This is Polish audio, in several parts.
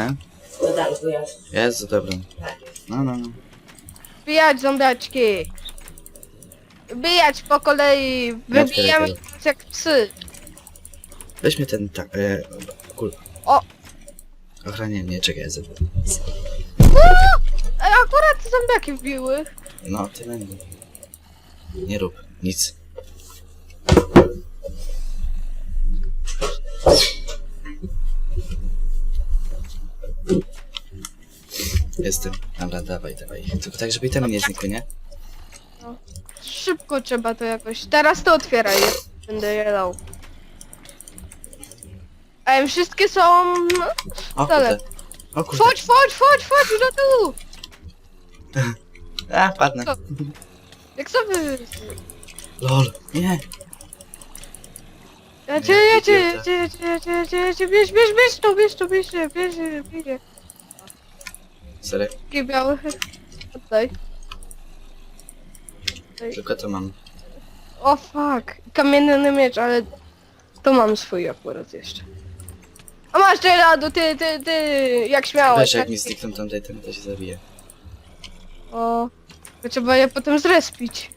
E? Jezu, dobra. No, no, no. Wbijać zombiaczki. Wbijać po kolei. Nie Wybijamy otwieraj jak psy. Weźmy ten tak. E, kul. O! Ochranie, nie, czekaj, ja. Ej, akurat zombiaki wbiły. No, ty będę. Nie rób nic. Jestem. Dobra, dawaj, dawaj. Tylko tak, żeby itemy nie znikły, nie? Szybko trzeba to jakoś. Teraz to otwieraj. ja Będę je dał. Ej, wszystkie są... O kurde. O kurde. Chodź, chodź, chodź, chodź do tu! A, padnę. Co? Jak sobie... Lol. Nie. Ja cię, ja cię, ja cię, ja cię, ja cię, ja cię, bierz, bierz, bierz to, bierz to, bierz, bierz, bierz, bierz. Serio. Taki biały. Oddaj. Tylko to mam. O fuck. Kamienny miecz, ale to mam swój akurat jeszcze. A masz Gerardo, ty, ty, ty, jak śmiałeś. Wiesz, jak tak? mi znikną tamte itemy, to się zabije. O, to trzeba je potem zrespić.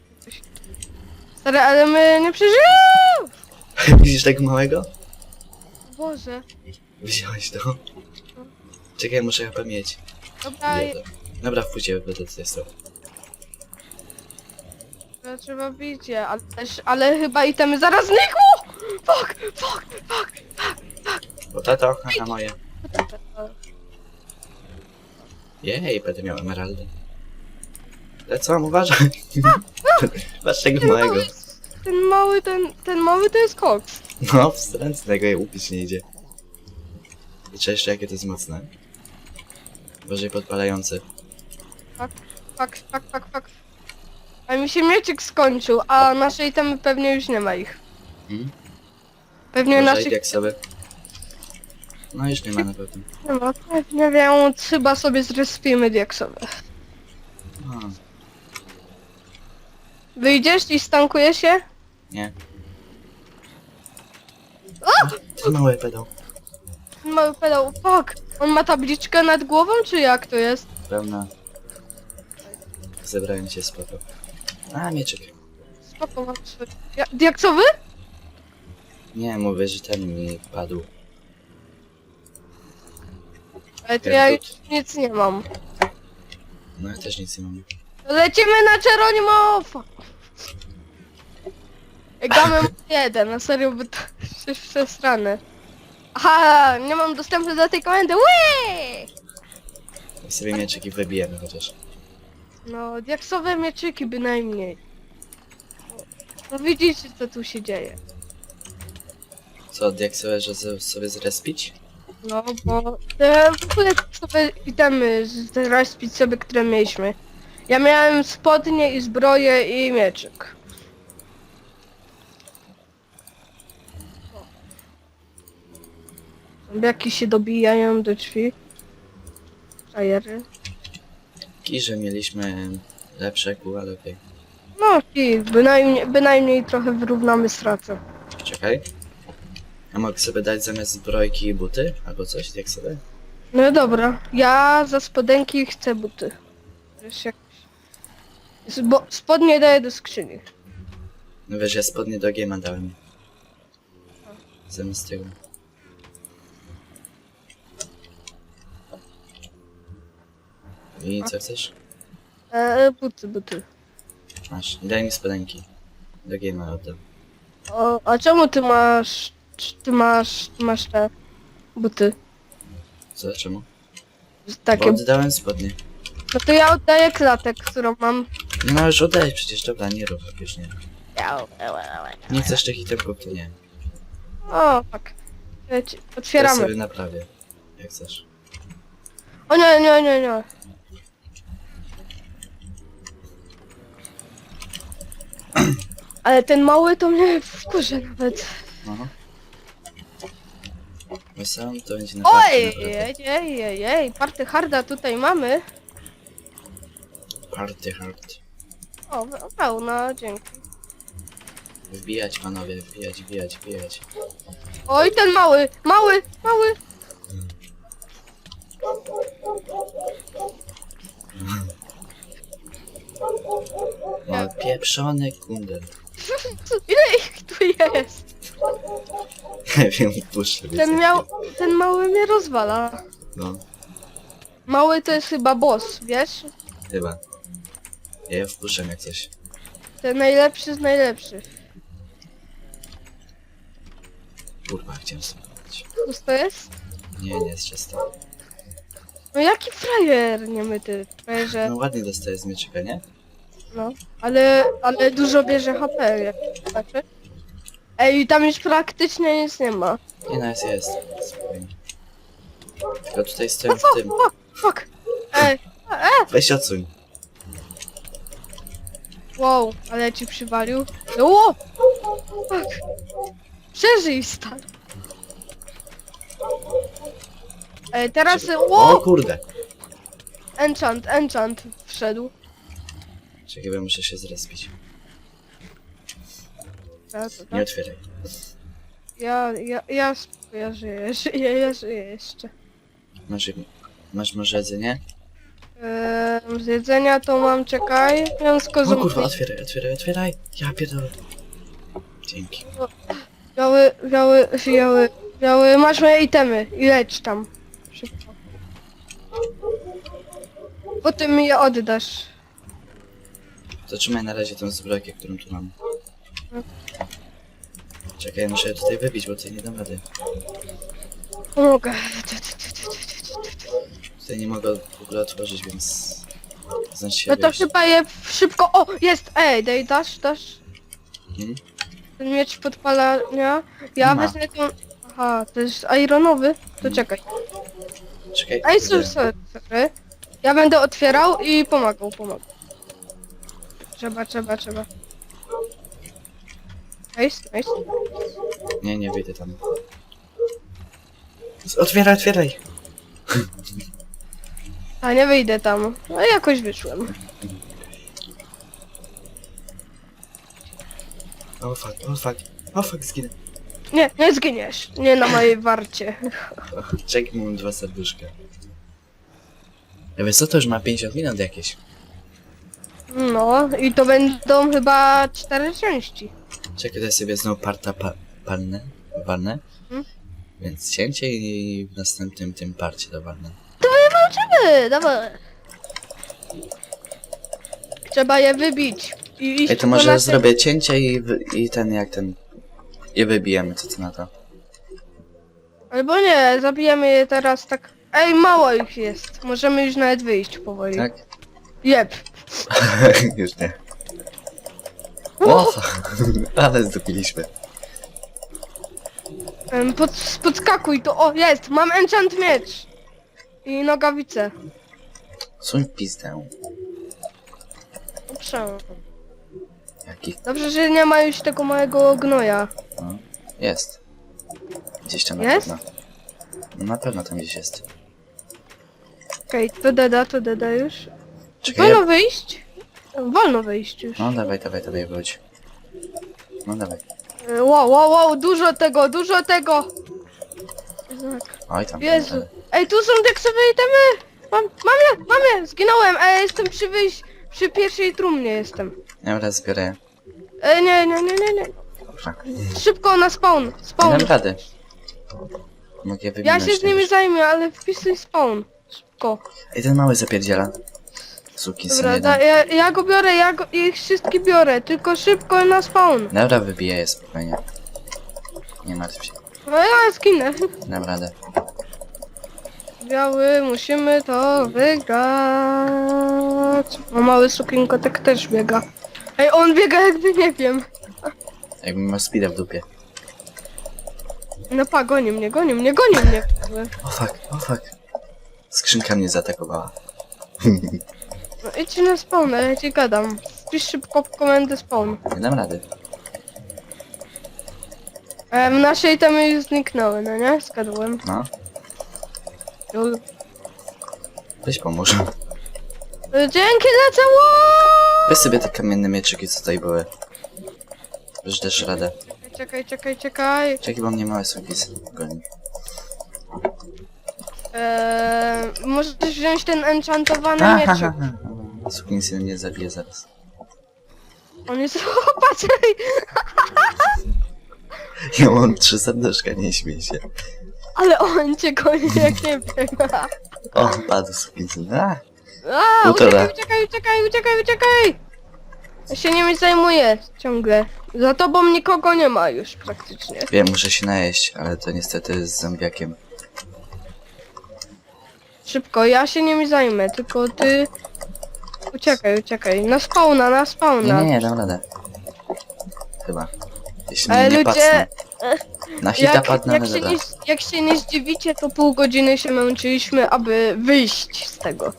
Stary, ale my nie przeżyjemy! Widzisz tego małego? Boże. Wziąłeś to? Czekaj, muszę chyba mieć. Dobra, Nie, to- Dobra, wpójcie, będę tutaj stał. to trzeba bić je, ale, też, ale chyba itemy zaraz znikło! Fuck, fuck, fuck. Bo tato, haha moje. Jej, będę miał emeraldy. Lecą, uważaj. Patrz tego małego. Ten mały, ten, ten mały to jest koks. No, wstrętnego je upić nie idzie. I jeszcze jakie to jest mocne. Boże, podpalające. Fuck, fuck, fuck, fuck. A mi się mieczyk skończył, a nasze itemy pewnie już nie ma ich. Hmm? Pewnie Może naszych jak sobie. No już nie ma na pewno. nie ma, pewnie więc chyba sobie zrespimy diaksowe. O, Wyjdziesz i stankuje się? nie. Ten mały pedał. Mały pedał, fuck. On ma tabliczkę nad głową, czy jak to jest? Pełna. Zebrałem cię spoko. A, mieczyk. Spoko, mam. Ja, diaksowy? Nie, mówię, że ten mi padł. Ale to Jak ja już nic nie mam. No ja też nic nie mam. Lecimy na Czeronimo! Fuck. Ej, Gamy jeden, na serio, bo to jest przesrane. Aha, nie mam dostępu do tej komendy! Ja sobie mieczyki wybijemy chociaż. No, diaksowe mieczyki bynajmniej. No widzicie, co tu się dzieje. Co, jak sobie, że sobie zrespić? No, bo te w ogóle sobie itemy zrespić sobie, które mieliśmy. Ja miałem spodnie i zbroję i mieczyk. Zombiaki się dobijają do drzwi. Frajery. Kiże mieliśmy lepsze kół, ale okej. No i bynajmniej, bynajmniej trochę wyrównamy stratę. Czekaj. A mogę sobie dać zamiast zbrojki i buty? Albo coś, jak sobie? No dobra, ja za spodenki chcę buty. Wiesz jak... Zbo spodnie daję do skrzyni. No wiesz, ja spodnie do giema dałem. Zamiast tego. I co chcesz? E, buty, buty. Masz. I daj mi spodenki. Do giema oddam. O, a czemu ty masz... Ty masz... Ty masz te buty? Co, czemu? Takie... Bo oddałem spodnie. No to ja oddaję klatek, którą mam. No już oddałeś przecież, dobra, nie rób, już nie. Nie chcesz tych itemków, to nie. O, tak. Ci- Ja Otwieramy. sobie naprawię. Jak chcesz. O nie, nie, nie, nie. Ale ten mały to mnie wkurzy nawet. No. Wesołą to będzie naprawdę. Oj, ej, ej, ej, ej, party harda tutaj mamy. Hardy hard. O, we- pełna, dzięki. Wbijać panowie, wbijać, wbijać, wbijać. Oj, ten mały, mały, mały. Pieprzony kundel. Co- Ile ich tu jest? Nie wiem, puszczę. Ten miał, ten mały mnie rozwala. No, Mały to jest chyba boss, wiesz? chyba. Ja je wpuszczam jak coś. Ten najlepszy z najlepszych. Kurwa, chciałem sobie powiedzieć. Co to jest? Nie, nie jest czysto. No jaki frajer, nie my ty, frajerze. No ładnie dostaję z mieczyka, nie? No, ale, ale dużo bierze HP, jak patrzę. Ej, tam już praktycznie nic nie ma. Nie, no jest, jest. Spokojnie. Tylko tutaj stoję w Fuck, tym. fuck, fuck. Ej, Weź odsuń. wow, ale ci przywalił. No, wow, fuck. Przeżyj, stary. Ej, teraz, O wow, kurde. enchant, enchant wszedł. Czekaj, bo muszę się zrespić. Ja, to Nie tak. otwieraj. ja, ja, ja, ja żyję, żyję, ja żyję jeszcze. Masz, masz może jedzenie? Eee, z jedzenia to mam, czekaj, mięsko O kurwa, otwieraj, otwieraj, otwieraj. Ja pierdolę. Dzięki. Biały, biały, biały, biały, masz moje itemy i leć tam. Szybko. Potem mi je oddasz. To trzymaj na razie tą zbrojkę, którą tu mam. Czekaj, muszę je tutaj wybić, bo tutaj nie dam rady. Pomogę. Tutaj nie mogę w ogóle otworzyć, więc... Znaczy się No to chyba je szybko. O, jest! Ej, daj, dasz, dasz. Mhm. Ten miecz podpalania. Ja Ma. wezmę tą... Aha, to jest ironowy. To czekaj. Czekaj. Ej, kurde. sorry, sorry. Ja będę otwierał i pomagał, pomagał. Trzeba, trzeba, trzeba. Nice, nice. Nie, nie wyjdę tam. Otwieraj, otwieraj! A nie wyjdę tam. No jakoś wyszłem. O fuck, o fuck, o fuck, zginę. Nie, nie zginiesz. Nie na mojej warcie. Czekaj, mam dwa serduszka. Ja wiesz co, to już ma 50 minut jakieś. No i to będą chyba cztery części. Czekaj, to ja sobie znowu parta pa palnę, walnę. Mhm. Więc cięcie i w następnym tym parcie do walnę. Ty, dawaj. Trzeba je wybić. I iść Ej, to może następ- zrobię cięcie i, i ten jak ten... I wybijemy, co ty na to? Albo nie, zabijemy je teraz tak. Ej, mało ich jest. Możemy już nawet wyjść powoli. Tak? Jep. Już nie. O, ale zdupiliśmy. Em, Pod, podskakuj to. O, jest! Mam enchant miecz. I nogawice. Suń w pizdę. Dobrze. Jaki? Dobrze, że nie ma już tego małego gnoja. No. Jest. Gdzieś tam Jest? na pewno. No na pewno tam gdzieś jest. Okej, to deda, to deda już. Czekaj, Wolno ja... wyjść? Wolno wyjść już. No dawaj, dawaj, dawaj, wróć. No dawaj. E, Wow, wow, wow, dużo tego, dużo tego. Tak. Oj tam. Jezu. tam, Ej, tu są deksowe itemy! Mam, mam je, mam je, zginąłem, e, jestem przy wyjść, przy pierwszej trumnie jestem. tam. Dobra, zbiorę. E, nie, nie, nie, nie, nie. Fuck. Szybko na spawn, Nie spawn. dam rady. Mogę Ja się z nimi zajmę, ale wpisuj spawn. Szybko. Ej, ten mały zapierdziela. Suki Dobra, da, ja, ja go biorę, ja go, ich wszystkie biorę, tylko szybko na spawn. Dobra, wybiję je spokojnie. Nie martw się. No ja zginę. Dam radę. Biały, musimy to wygrać. O, mały sukinkotek też biega. Ej, on biega jakby nie wiem. Jakbym miał speeda w dupie. No pa, goni mnie, goni mnie, goni mnie. O fuck, o fuck. Skrzynka mnie zaatakowała. No idź na spawn, ja ci gadam. Wpisz szybko w komendę spawn. Nie dam rady. E, nasze itemy już zniknęły, no nie? Zgadłem. No, Jul. weź pomóż. E, Dzięki, lecę! Ło! Weź sobie te kamienne mieczyki, co tutaj były. Że też radę. Czekaj, czekaj, czekaj. Czekaj, bo mnie małe suki goni. Eee, możesz wziąć ten enchantowany Ha, ha, mieczyk. Ha, ha. Sukin syn mnie zabije zaraz. On jest... Ej! Ja mam trzy serduszka, nie śmiej się. Ale on cię goni jak nie wiem. O, padł sukinsyn. A, A, Półtora. uciekaj, uciekaj, uciekaj, uciekaj, uciekaj! Ja się nimi zajmuję ciągle. Za tobą nikogo nie ma już praktycznie. wiem, muszę się najeść, ale to niestety z zombiakiem. Szybko, ja się nimi zajmę, tylko ty... Uciekaj, uciekaj. Na spawna, na Nie, spawna. nie, nie, dam radę. Chyba. Jeśli Ale mnie nie ludzie. Na hita Jak, padnę, jak, ale się dobra. nie, jak się nie zdziwicie, to pół godziny się męczyliśmy, aby wyjść z tego.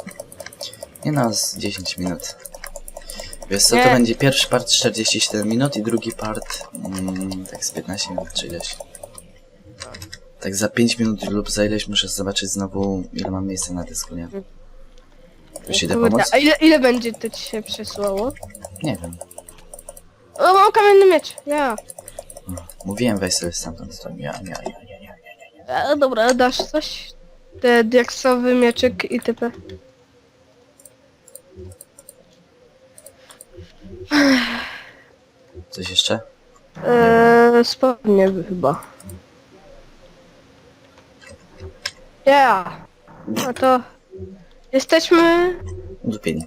Nie no, z 10 minut. Wiesz co, to Nie. będzie pierwszy part 47 minut i drugi part mm, tak z 15 minut czy ileś. Tak za 5 minut lub za ileś muszę zobaczyć znowu ile mam miejsca na dysku, nie? Już idę Kurde, pomóc? a ile, ile będzie to ci się przesłało? Nie wiem. O, mam kamienny miecz, ja. Mówiłem weź sobie stamtąd to ja, ja, ja, ja, ja. E, dobra, dasz coś? Te diaksowy mieczyk i typy. Coś jeszcze? Eee, spodnie chyba. Ja. No to... Jesteśmy... Dupienie.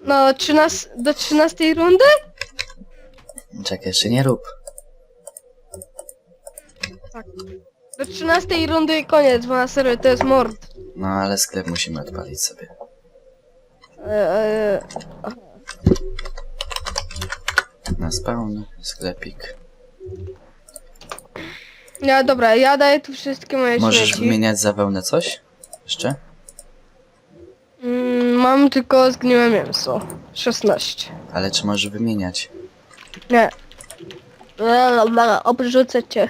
No, 13, do 13 rundy? Czekaj, jeszcze nie rób. Do 13 rundy i koniec, bo na serio to jest mord. No ale sklep musimy odpalić sobie. Eee, Na spawn, sklepik. ja, dobra, ja daję tu wszystkie moje Możesz śmieci. wymieniać za wełnę coś? Jeszcze? Mam tylko zgniłe mięso. 16. Ale czy możesz wymieniać? Nie. Blablabla, Obrzucę cię.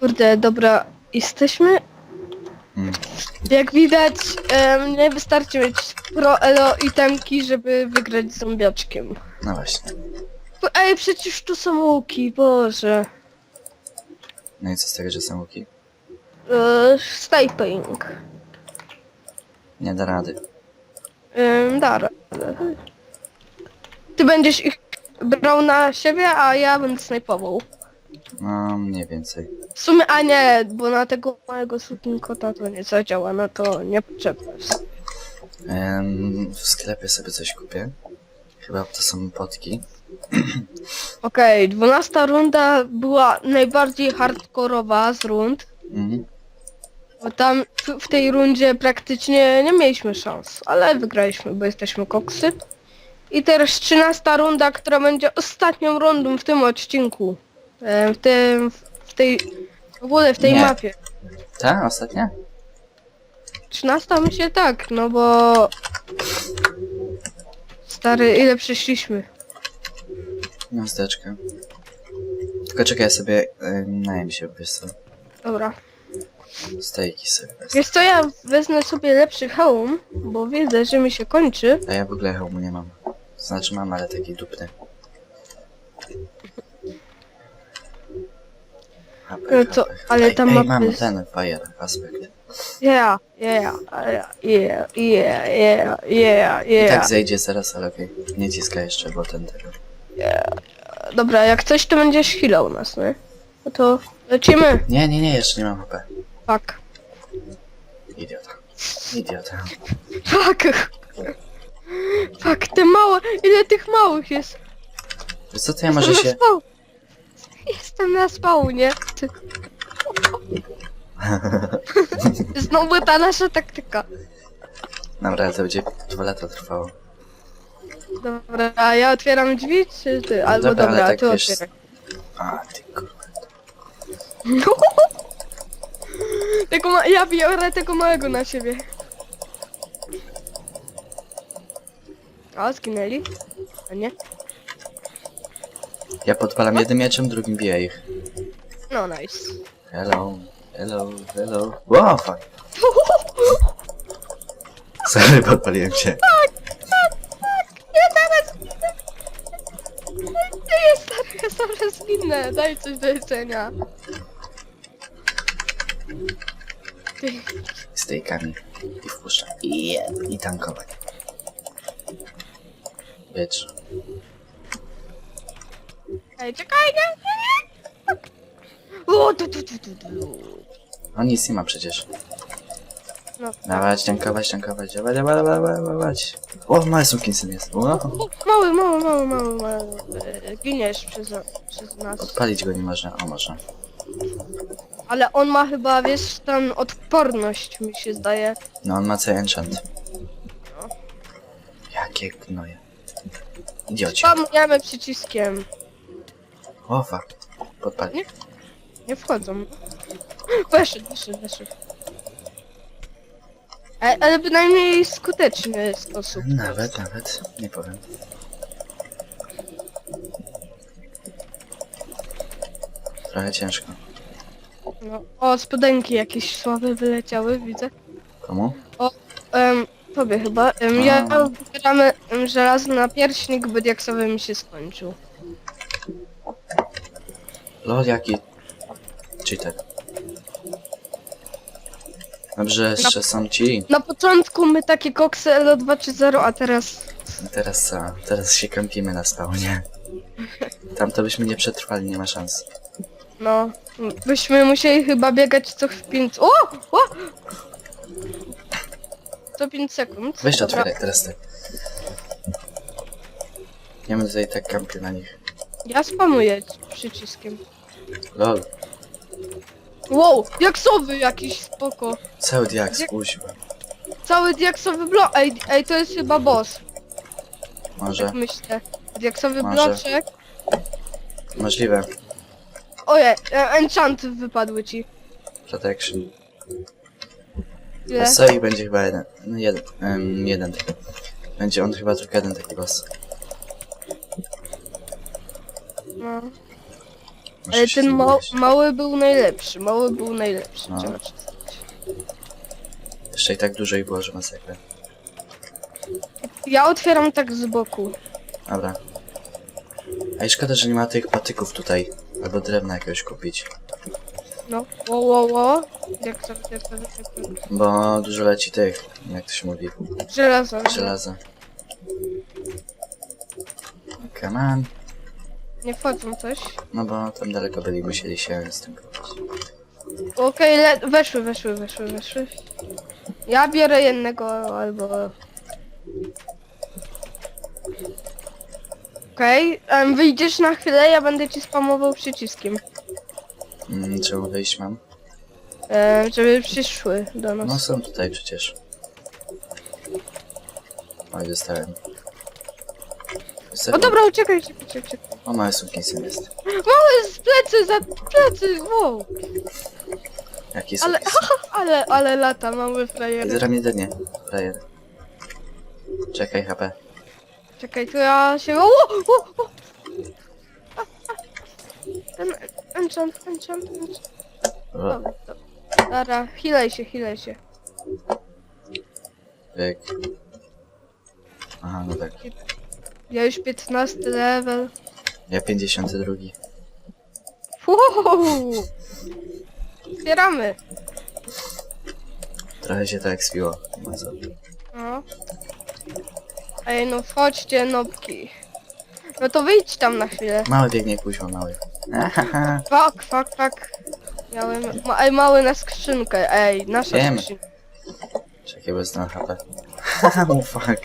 Kurde, dobra, jesteśmy. Mm. Jak widać, em, nie wystarczy mieć pro elo itemki, żeby wygrać z zombiaczkiem. No właśnie. Ej, przecież tu są łuki, boże. No i co z tego, że są łuki? Eee, sniping. Nie da rady. Ym, da radę. Ty będziesz ich brał na siebie, a ja będę snajpował. No, mniej więcej. W sumie, a nie, bo na tego małego kota to nie zadziała, no to nie potrzebne jest. Em, w sklepie sobie coś kupię. Chyba to są potki. Okej, 12 runda była najbardziej hardkorowa z rund, Mhm. Bo tam w, w tej rundzie praktycznie nie mieliśmy szans, ale wygraliśmy, bo jesteśmy koksy. I teraz 13 runda, która będzie ostatnią rundą w tym odcinku. E, W tym, w tej, w ogóle w tej Nie. mapie. Ta? Ostatnia? 13 myślę tak, no bo... Stary, ile przeszliśmy? Gniazdeczkę. Tylko czekaj, ja sobie em, najem się, wiesz co? Dobra. Stejki sobie wezmę. Wiesz co, ja wezmę sobie lepszy hełm, bo widzę, że mi się kończy. A ja w ogóle hełmu nie mam. Znaczy mam, ale taki dupny. HP, No to- HP. ale Ej, ta ej, mapa mam jest- ten fire aspekt. Yeah, yeah, yeah, yeah, yeah, yeah, yeah, I tak yeah. zejdzie zaraz, ale okej. Nie ciska jeszcze, bo ten tego. Dobra, jak coś to będziesz healał nas, nie? No to lecimy. Nie, nie, nie, jeszcze nie mam HP. Fuck. Idiota. Idiota. Fuck. Fuck, te małe, ile tych małych jest? Wiesz co, to ja może Jestem się... na spał. Jestem na spawnie. Ty- Znowu ta nasza taktyka. Dobra, to będzie dwa lata trwało. Dobra, a ja otwieram drzwi, czy ty? Albo Dobra, dobra, ale tak ty wiesz- otwieraj. A, ty kurwa. tego ma... Ja biorę tego małego na siebie. A, zginęli? A nie? Ja podpalam jednym mieczem, drugim biję ich. No, nice. Hello, hello, hello. Wow, fuck. Sorry, podpaliłem cię. Nie, teraz! Nie, stary, ja sobie zginę. Daj coś do jedzenia. Ty, Stejkami. I wpuszczam. I, I tankować. Bitch. Ej, czekaj, nie, nie, nie! O, tu, tu, tu, tu, tu. On nic nie ma przecież. No. Dawać, dziękować, dziękować, dawać, dawać, dawać, dawać. O, mały sukinsyn jest. O, Mały, mały, mały, mały, mały. E, Giniesz przez, przez nas. odpalić go nie można. O, można. Ale on ma chyba, wiesz, tam odporność, mi się zdaje. No, on ma cały enchant. No. Jakie gnoje. Idioci. Spamujemy przyciskiem. O, fuck. Podpali. Nie. Nie wchodzą. Weszedł, weszedł, weszedł. E, ale bynajmniej skuteczny sposób. Nawet, nawet. Nie powiem. Trochę ciężko. No. O, spodenki jakieś słabe wyleciały, widzę. Komu? Um, tobie chyba. A. ja wybieramy um, żelazny napierśnik, by diaksowy mi się skończył. Lol, jaki... Cheater. Dobrze, jeszcze są ci. Na początku my takie koksy Elo 230, a teraz... Teraz co? Teraz się kąpimy na spawnie. Tam to byśmy nie przetrwali, nie ma szans. No, byśmy musieli chyba biegać co 5... O! O! Co 5 sekund. Weź to Dobra. otwieraj, teraz ty. Ja bym tutaj tak kampił na nich. Ja spamuję przyciskiem. Lol, Wow, diaksowy jakiś spoko. cały diak spójrzmy. Cały diaksowy blok. Ej, ej, to jest chyba boss, Może, tak myślę. Diaksowy Może. bloczek. możliwe. Ojej, e, enchanty wypadły ci. Protection. Ile? Ich będzie chyba jeden. No jeden. em, jeden taki. Będzie on chyba tylko jeden taki boss. No. Muszę Ale się ten ma mały był najlepszy, mały był najlepszy. No. trzeba przyznać. Jeszcze i tak dużo ich było, że masakra. Ja otwieram tak z boku. Dobra. A i szkoda, że nie ma tych patyków tutaj. Albo drewna jakiegoś kupić. No, wo, wo, wo. Jak to, jak to, jak to. Bo dużo leci tych, jak to się mówi, Żelazo. żelaza. Come on. Nie wchodzą coś. No bo tam daleko byli, musieli się z tym kupić. Okej, le- weszły, weszły, weszły, weszły. Ja biorę jednego albo... Okej, em, wyjdziesz na chwilę, ja będę ci spamował przyciskiem. Mm, czemu wyjść mam? Em, żeby przyszły do No nas. są tutaj przecież. Oj, dostałem. O dobra, uciekaj, uciekaj, uciekaj. uciekaj. O, mały sukinsyn jest. Mały z plecy, za plecy, wow. Jaki Ale, ale, ale lata, mały frajer. Zaraz mnie dnie, frajer. Czekaj, HP. Czekaj, to ja się... O, o, o. A, a. Ten enchant, enchant, enchant. O, Dobra, dobra. Dobra, healaj się, healaj się. pyk. Aha, no tak. Ja już 15 level. Ja 52. Wow. Zbieramy. Trochę się tak spiło. No co? No. Ej, no wchodźcie, nopki. No to wyjdź tam na chwilę. Mały biegnie, kuźwa, mały. Ahaha. Fuck, fuck, fuck. Miałem... Ma, ej, mały na skrzynkę, ej, nasza Wiem. skrzynka. Czekaj, bo znam HP. Haha, oh fuck.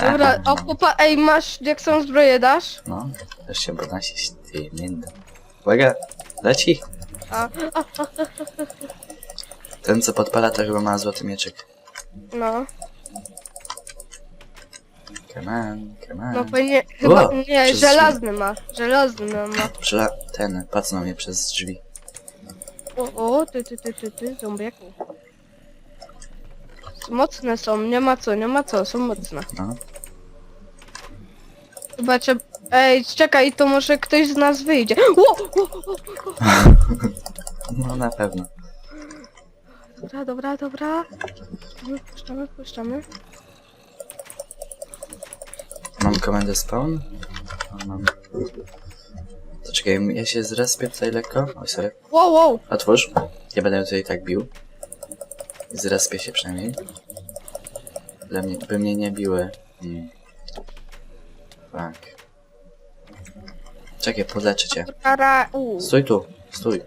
Dobra, o popa... Ej, masz, jak są zbroje dasz? No, też się podnosić, ty między. Uwaga, leci. A, a, Ten co podpala to chyba ma złoty mieczyk. no. Come on, come No on. pewnie, chyba, O, nie, przez żelazny ma, żelazny ma. Przela... ten, pacnął mnie przez drzwi. O, o, ty, ty, ty, ty, ty, zombiaku. Mocne są, nie ma co, nie ma co, są mocne. No. Chyba trzeba... Ej, czekaj, to może ktoś z nas wyjdzie. O, o, o, No na pewno. dobra, dobra, dobra. Puszczamy, puszczamy. Mam komendę spawn? Mam. To czekaj, ja się zrespię tutaj lekko. Oj, sorry. Wow, wow. Otwórz. Ja będę tutaj tak bił. Zrespię się przynajmniej. Dla mnie, by mnie nie biły. Mm. Tak. Czekaj, podleczę cię. Stój tu, stój.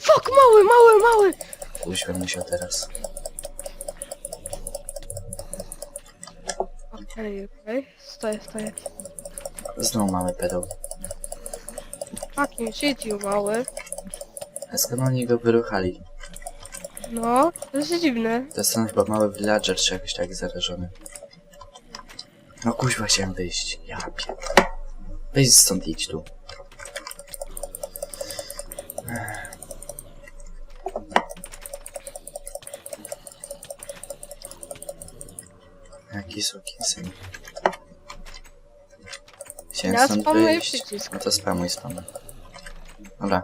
Fuck, mały, mały, mały! Uśpię musiał teraz. Okej, okej. Stoję, stoję. Znowu mamy pedał. Fucking shit, you mały. A skąd oni go wyruchali? No, to jest dziwne. To jest ten chyba mały villager, czy jakoś tak zarażony. No kuźwa chciałem wyjść. Ja pierdolę. Weź stąd idź tu. Jaki syn. Chciałem Ja stąd spamuję wyjść. przycisk. No to spamuj, spamuj. Dobra.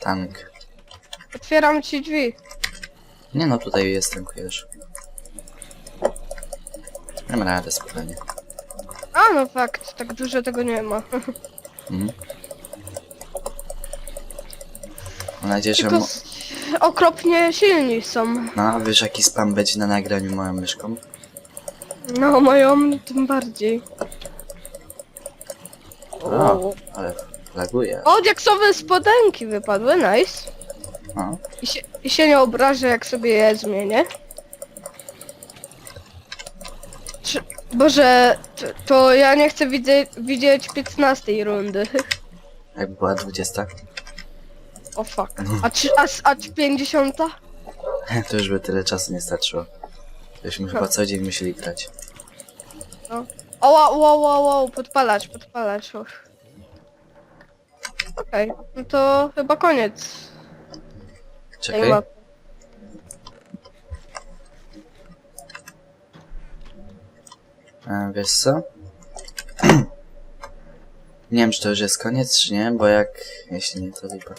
Tank. Otwieram ci drzwi. Nie no, tutaj jestem, wiesz. Mam radę spokojnie. A no fakt, tak dużo tego nie ma. Mhm. Mam nadzieję, że... Tylko Mo- s- okropnie silni są. no, a wiesz jaki spam będzie na nagraniu moją myszką? No, moją tym bardziej. O, ale laguje. O, diaksowe spodenki wypadły, nice. O, I się, I się nie obrażę, jak sobie je zmienię. Czy, Boże, to, to ja nie chcę widzieć, widzieć 15 rundy. jak była 20, O fuck. A czy, a, a czy 50? to już by tyle czasu nie starczyło. Byśmy chyba co dzień musieli grać. O, wow, wow, wow, wow, podpalacz, podpalacz. uff. Okej, no to chyba koniec. tej Czekaj. mapy. A, wiesz co? nie wiem, czy to już jest koniec, czy nie, bo jak... Jeśli nie, to lipa.